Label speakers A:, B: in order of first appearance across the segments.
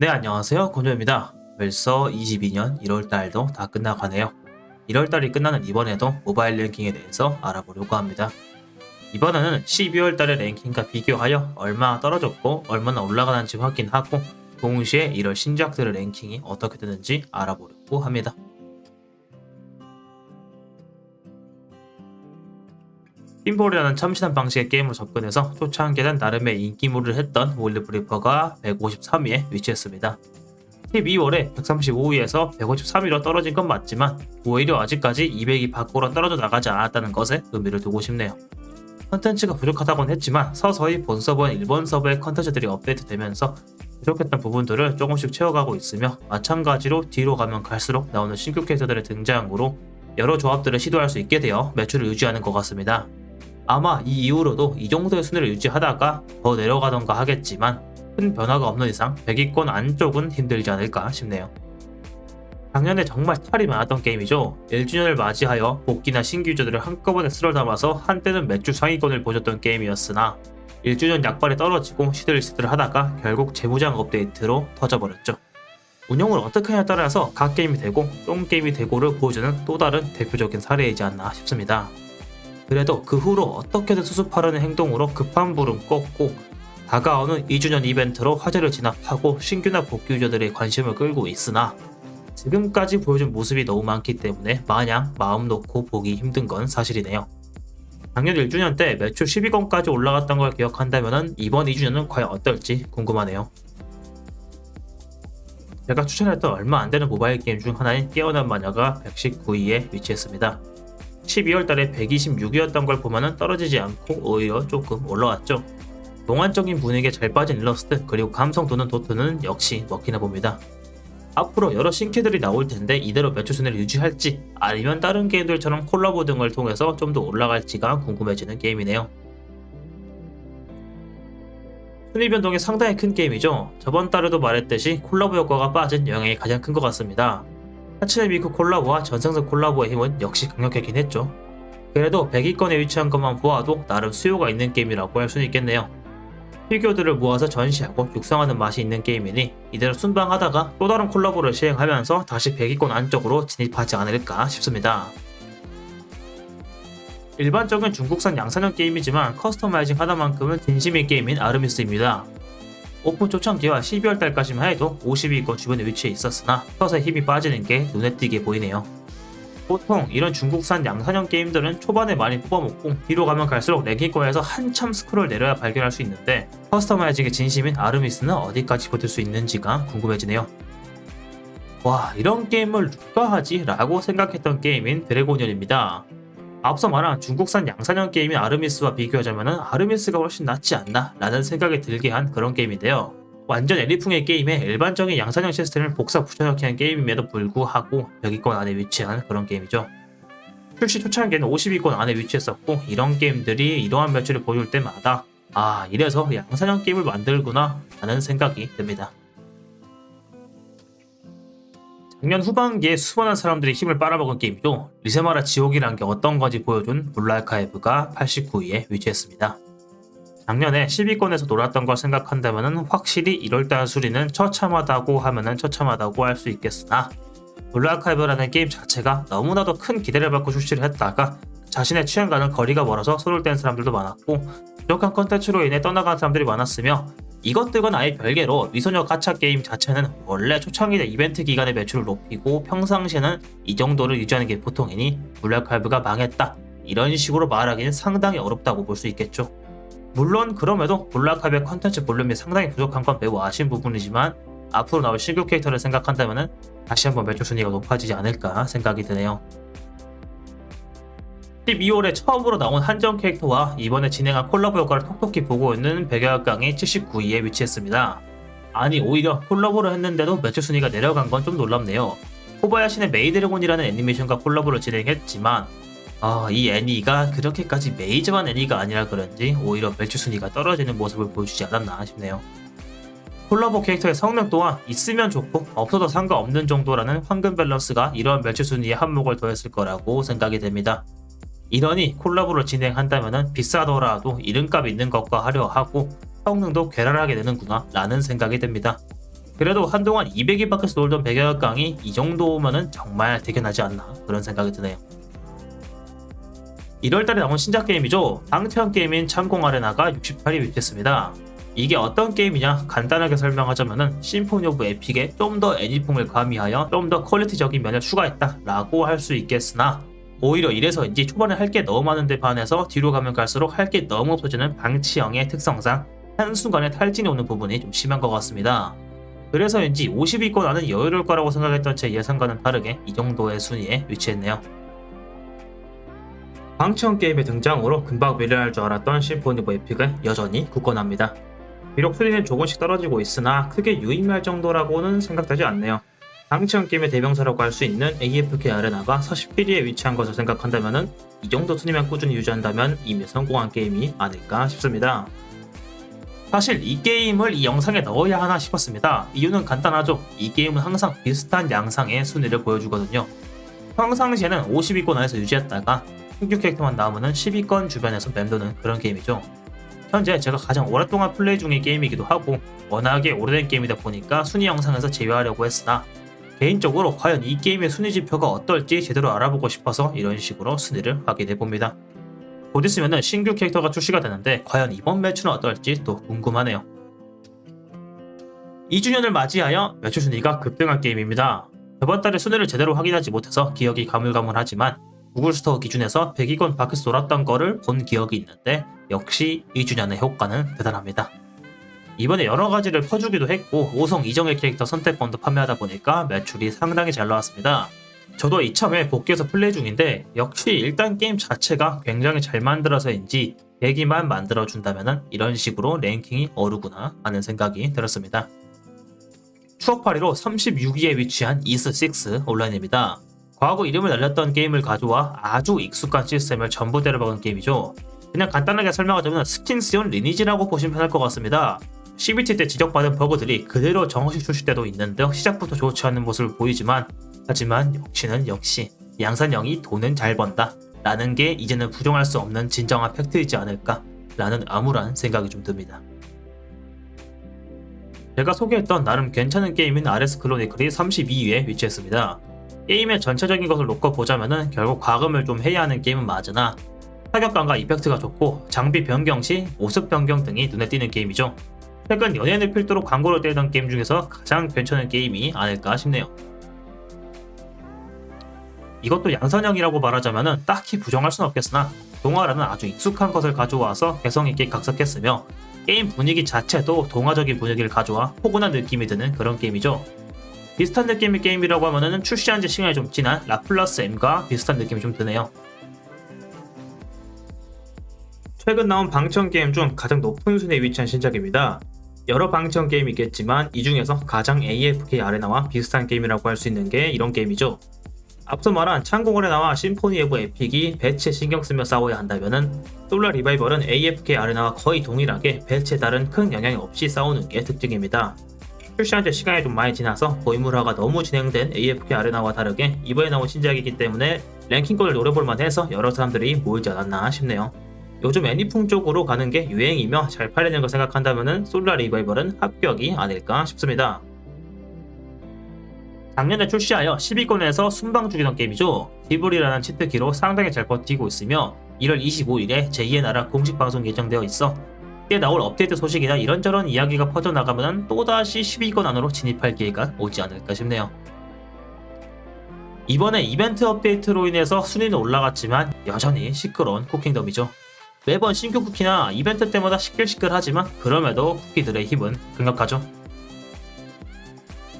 A: 네, 안녕하세요. 건조입니다. 벌써 22년 1월달도 다 끝나가네요. 1월달이 끝나는 이번에도 모바일 랭킹에 대해서 알아보려고 합니다. 이번에는 12월달의 랭킹과 비교하여 얼마나 떨어졌고 얼마나 올라가는지 확인하고 동시에 1월 신작들의 랭킹이 어떻게 되는지 알아보려고 합니다. 핀볼이라는 참신한 방식의 게임으로 접근해서 초창기에는 나름의 인기몰이를 했던 몰리 브리퍼가 153위에 위치했습니다. 12월에 135위에서 153위로 떨어진 건 맞지만 오히려 아직까지 200위 밖으로 떨어져 나가지 않았다는 것에 의미를 두고 싶네요. 컨텐츠가 부족하다곤 했지만 서서히 본 서버인 일본 서버의 컨텐츠들이 업데이트되면서 부족했던 부분들을 조금씩 채워가고 있으며 마찬가지로 뒤로 가면 갈수록 나오는 신규 캐릭터들의 등장으로 여러 조합들을 시도할 수 있게 되어 매출을 유지하는 것 같습니다. 아마 이 이후로도 이 정도의 순위를 유지하다가 더 내려가던가 하겠지만 큰 변화가 없는 이상 100위권 안쪽은 힘들지 않을까 싶네요. 작년에 정말 탈이 많았던 게임이죠. 1주년을 맞이하여 복귀나 신규 유저들을 한꺼번에 쓸어 담아서 한때는 매출 상위권을 보셨던 게임이었으나 1주년 약발이 떨어지고 시들시들 하다가 결국 재무장 업데이트로 터져버렸죠. 운영을 어떻게 하냐에 따라서 각 게임이 되고 똥 게임이 되고를 보여주는 또 다른 대표적인 사례이지 않나 싶습니다. 그래도 그 후로 어떻게든 수습하려는 행동으로 급한 불은 껐고 다가오는 2주년 이벤트로 화제를 진압하고 신규나 복귀 유저들의 관심을 끌고 있으나 지금까지 보여준 모습이 너무 많기 때문에 마냥 마음 놓고 보기 힘든 건 사실이네요. 작년 1주년 때 매출 12건까지 올라갔던 걸 기억한다면 이번 2주년은 과연 어떨지 궁금하네요. 제가 추천했던 얼마 안 되는 모바일 게임 중 하나인 깨어난 마녀가 119위에 위치했습니다. 12월 달에 126위였던 걸 보면은 떨어지지 않고 오히려 조금 올라왔죠. 몽환적인 분위기에 잘 빠진 일러스트 그리고 감성 도는 도트는 역시 먹히나 봅니다. 앞으로 여러 신캐들이 나올 텐데 이대로 매출 순위를 유지할지 아니면 다른 게임들처럼 콜라보 등을 통해서 좀 더 올라갈지가 궁금해지는 게임이네요. 순위 변동이 상당히 큰 게임이죠. 저번 달에도 말했듯이 콜라보 효과가 빠진 영향이 가장 큰 것 같습니다. 하츠네 미쿠 콜라보와 전생석 콜라보의 힘은 역시 강력하긴 했죠. 그래도 100위권에 위치한 것만 보아도 나름 수요가 있는 게임이라고 할 수는 있겠네요. 피규어들을 모아서 전시하고 육성하는 맛이 있는 게임이니 이대로 순방하다가 또 다른 콜라보를 시행하면서 다시 100위권 안쪽으로 진입하지 않을까 싶습니다. 일반적인 중국산 양산형 게임이지만 커스터마이징 하나만큼은 진심인 게임인 아르미스입니다. 오픈 초창기와 12월 달까지만 해도 50위권 주변에 위치해 있었으나 서서히 힘이 빠지는 게 눈에 띄게 보이네요. 보통 이런 중국산 양산형 게임들은 초반에 많이 뽑아먹고 뒤로 가면 갈수록 랭킹권에서 한참 스크롤 내려야 발견할 수 있는데 커스터마이징의 진심인 아르미스는 어디까지 버틸 수 있는지가 궁금해지네요. 와 이런 게임을 누가 하지? 라고 생각했던 게임인 드래곤연입니다. 앞서 말한 중국산 양산형 게임인 아르미스와 비교하자면 아르미스가 훨씬 낫지 않나 라는 생각이 들게 한 그런 게임인데요. 완전 엘리풍의 게임에 일반적인 양산형 시스템을 복사 붙여넣기 한 게임임에도 불구하고 100위권 안에 위치한 그런 게임이죠. 출시 초창기에는 50위권 안에 위치했었고 이런 게임들이 이러한 매출을 보여줄 때마다 아 이래서 양산형 게임을 만들구나 라는 생각이 듭니다. 작년 후반기에 수많은 사람들이 힘을 빨아먹은 게임이죠. 리세마라 지옥이란 게 어떤 건지 보여준 블라이카이브가 89위에 위치했습니다. 작년에 10위권에서 놀았던 걸 생각한다면 확실히 1월달 수리는 처참하다고 하면 처참하다고 할 수 있겠으나 블루아카이브라는 게임 자체가 너무나도 큰 기대를 받고 출시를 했다가 자신의 취향과는 거리가 멀어서 뗀 사람들도 많았고 부족한 컨텐츠로 인해 떠나간 사람들이 많았으며 이것들과는 아예 별개로 미소녀 가챠 게임 자체는 원래 초창기 때 이벤트 기간에 매출을 높이고 평상시에는 이 정도를 유지하는 게 보통이니 블랙칼브가 망했다 이런 식으로 말하기는 상당히 어렵다고 볼 수 있겠죠. 물론 그럼에도 블락합의 컨텐츠 볼륨이 상당히 부족한 건 매우 아쉬운 부분이지만 앞으로 나올 신규 캐릭터를 생각한다면 다시 한번 매출 순위가 높아지지 않을까 생각이 드네요. 12월에 처음으로 나온 한정 캐릭터와 이번에 진행한 콜라보 효과를 톡톡히 보고 있는 백야강이 79위에 위치했습니다. 아니 오히려 콜라보를 했는데도 매출 순위가 내려간 건 좀 놀랍네요. 코바야시의 메이드래곤이라는 애니메이션과 콜라보를 진행했지만 아, 이 애니가 그렇게까지 메이저한 애니가 아니라 그런지 오히려 매출 순위가 떨어지는 모습을 보여주지 않았나 싶네요. 콜라보 캐릭터의 성능 또한 있으면 좋고 없어도 상관없는 정도라는 황금 밸런스가 이러한 매출 순위에 한몫을 더했을 거라고 생각이 됩니다. 이러니 콜라보를 진행한다면 비싸더라도 이름값 있는 것과 하려 하고 성능도 괴랄하게 되는구나 라는 생각이 듭니다. 그래도 한동안 200일 밖에서 놀던 백여각강이 이 정도면은 정말 대견하지 않나 그런 생각이 드네요. 1월달에 나온 신작 게임이죠. 방태형 게임인 참공 아레나가 68위 위치했습니다. 이게 어떤 게임이냐 간단하게 설명하자면은 심포니 오브 에픽에 좀 더 애니풍을 가미하여 좀 더 퀄리티적인 면을 추가했다 라고 할 수 있겠으나 오히려 이래서인지 초반에 할 게 너무 많은데 반해서 뒤로 가면 갈수록 할 게 너무 없어지는 방치형의 특성상 한순간에 탈진이 오는 부분이 좀 심한 것 같습니다. 그래서인지 50위권 안은 여유로울 거라고 생각했던 제 예상과는 다르게 이 정도의 순위에 위치했네요. 방치형 게임의 등장으로 금방 미래할 줄 알았던 심포니 에픽은 여전히 굳건합니다. 비록 순위는 조금씩 떨어지고 있으나 크게 유의미할 정도라고는 생각되지 않네요. 방치형 게임의 대명사라고 할 수 있는 AFK 아레나가 47위에 위치한 것을 생각한다면 이 정도 순위만 꾸준히 유지한다면 이미 성공한 게임이 아닐까 싶습니다. 사실 이 게임을 이 영상에 넣어야 하나 싶었습니다. 이유는 간단하죠. 이 게임은 항상 비슷한 양상의 순위를 보여주거든요. 평상시에는 50위권 안에서 유지했다가 신규 캐릭터만 나오면 10위권 주변에서 맴도는 그런 게임이죠. 현재 제가 가장 오랫동안 플레이 중인 게임이기도 하고 워낙에 오래된 게임이다 보니까 순위 영상에서 제외하려고 했으나 개인적으로 과연 이 게임의 순위 지표가 어떨지 제대로 알아보고 싶어서 이런 식으로 순위를 확인해 봅니다. 곧 있으면 신규 캐릭터가 출시가 되는데 과연 이번 매출은 어떨지 또 궁금하네요. 2주년을 맞이하여 매출 순위가 급등한 게임입니다. 저번 달에 순위를 제대로 확인하지 못해서 기억이 가물가물하지만 구글 스토어 기준에서 100위권 밖에서 돌았던 거를 본 기억이 있는데 역시 2주년의 효과는 대단합니다. 이번에 여러 가지를 퍼주기도 했고 5성 이정의 캐릭터 선택권도 판매하다 보니까 매출이 상당히 잘 나왔습니다. 저도 이참에 복귀해서 플레이 중인데 역시 일단 게임 자체가 굉장히 잘 만들어서인지 얘기만 만들어준다면 이런 식으로 랭킹이 어르구나 하는 생각이 들었습니다. 추억팔이로 36위에 위치한 이스6 온라인입니다. 과거 이름을 날렸던 게임을 가져와 아주 익숙한 시스템을 전부 데려박은 게임이죠. 그냥 간단하게 설명하자면 스킨스용 리니지라고 보시면 편할 것 같습니다. CBT 때 지적받은 버그들이 그대로 정식 출시 때도 있는 등 시작부터 좋지 않은 모습을 보이지만 하지만 역시는 역시 양산형이 돈은 잘 번다 라는 게 이제는 부정할 수 없는 진정한 팩트이지 않을까 라는 암울한 생각이 좀 듭니다. 제가 소개했던 나름 괜찮은 게임인 RS 클로니클이 32위에 위치했습니다. 게임의 전체적인 것을 놓고 보자면은 결국 과금을 좀 해야 하는 게임은 맞으나 타격감과 이펙트가 좋고 장비 변경 시 모습 변경 등이 눈에 띄는 게임이죠. 최근 연예인을 필두로 광고를 때리던 게임 중에서 가장 괜찮은 게임이 아닐까 싶네요. 이것도 양산형이라고 말하자면 딱히 부정할 순 없겠으나 동화라는 아주 익숙한 것을 가져와서 개성있게 각색했으며 게임 분위기 자체도 동화적인 분위기를 가져와 포근한 느낌이 드는 그런 게임이죠. 비슷한 느낌의 게임이라고 하면은 출시한 지 시간이 좀 지난 라플라스 M과 비슷한 느낌이 좀 드네요. 최근 나온 방청 게임 중 가장 높은 순위에 위치한 신작입니다. 여러 방청 게임이 있겠지만 이 중에서 가장 AFK 아레나와 비슷한 게임이라고 할 수 있는 게 이런 게임이죠. 앞서 말한 창공 아레나와 심포니 에브 에픽이 배치에 신경 쓰며 싸워야 한다면은 솔라 리바이벌은 AFK 아레나와 거의 동일하게 배치에 따른 큰 영향이 없이 싸우는 게 특징입니다. 출시한 지 시간이 좀 많이 지나서 고인물화가 너무 진행된 AFK 아레나와 다르게 이번에 나온 신작이기 때문에 랭킹권을 노려볼 만 해서 여러 사람들이 모이지 않았나 싶네요. 요즘 애니풍 쪽으로 가는 게 유행이며 잘 팔리는 걸 생각한다면 솔라 리바이벌은 합격이 아닐까 싶습니다. 작년에 출시하여 10위권에서 순방 중이던 게임이죠. 디블이라는 치트키로 상당히 잘 버티고 있으며 1월 25일에 제2의 나라 공식 방송 예정되어 있어 이때 나올 업데이트 소식이나 이런저런 이야기가 퍼져나가면 또다시 10위권 안으로 진입할 기회가 오지 않을까 싶네요. 이번에 이벤트 업데이트로 인해서 순위는 올라갔지만 여전히 시끄러운 쿠킹덤이죠. 매번 신규 쿠키나 이벤트 때마다 시끌시끌하지만 그럼에도 쿠키들의 힘은 강력하죠.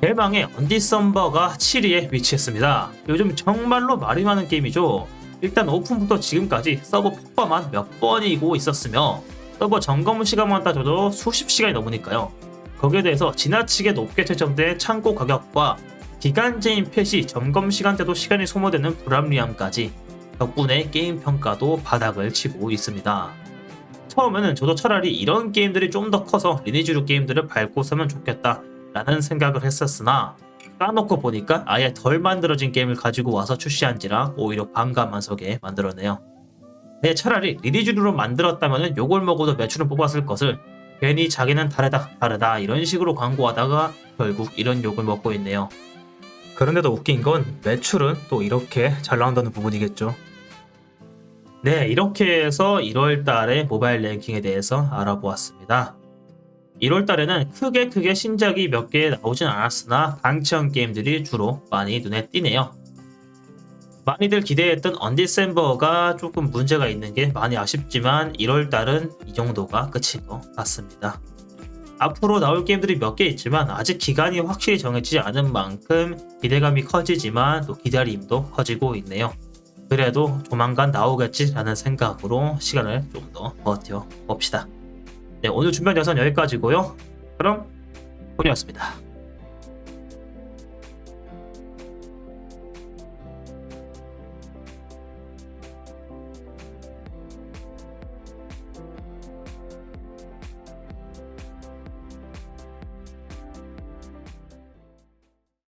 A: 대망의 언디 썸버가 7위에 위치했습니다. 요즘 정말로 말이 많은 게임이죠. 일단 오픈부터 지금까지 서버 폭파만 몇 번이고 있었으며 서버 점검 시간만 따져도 수십 시간이 넘으니까요. 거기에 대해서 지나치게 높게 채점된 창고 가격과 기간제인 펫이 점검 시간대도 시간이 소모되는 불합리함까지 덕분에 게임 평가도 바닥을 치고 있습니다. 처음에는 저도 차라리 이런 게임들이 좀 더 커서 리니지류 게임들을 밟고 서면 좋겠다 라는 생각을 했었으나 까놓고 보니까 아예 덜 만들어진 게임을 가지고 와서 출시한지라 오히려 반감만서게 만들어내요. 네, 차라리 리니지류로 만들었다면 요걸 먹어도 매출을 뽑았을 것을 괜히 자기는 다르다 다르다 이런 식으로 광고하다가 결국 이런 욕을 먹고 있네요. 그런데도 웃긴 건 매출은 또 이렇게 잘 나온다는 부분이겠죠. 네, 이렇게 해서 1월 달의 모바일 랭킹에 대해서 알아보았습니다. 1월 달에는 크게 크게 신작이 몇 개 나오진 않았으나 방치형 게임들이 주로 많이 눈에 띄네요. 많이들 기대했던 언디셈버가 조금 문제가 있는 게 많이 아쉽지만 1월 달은 이 정도가 끝인 것 같습니다. 앞으로 나올 게임들이 몇 개 있지만 아직 기간이 확실히 정해지지 않은 만큼 기대감이 커지지만 또 기다림도 커지고 있네요. 그래도 조만간 나오겠지라는 생각으로 시간을 좀 더 버텨 봅시다. 네, 오늘 준비한 영상 여기까지고요. 그럼 본이었습니다.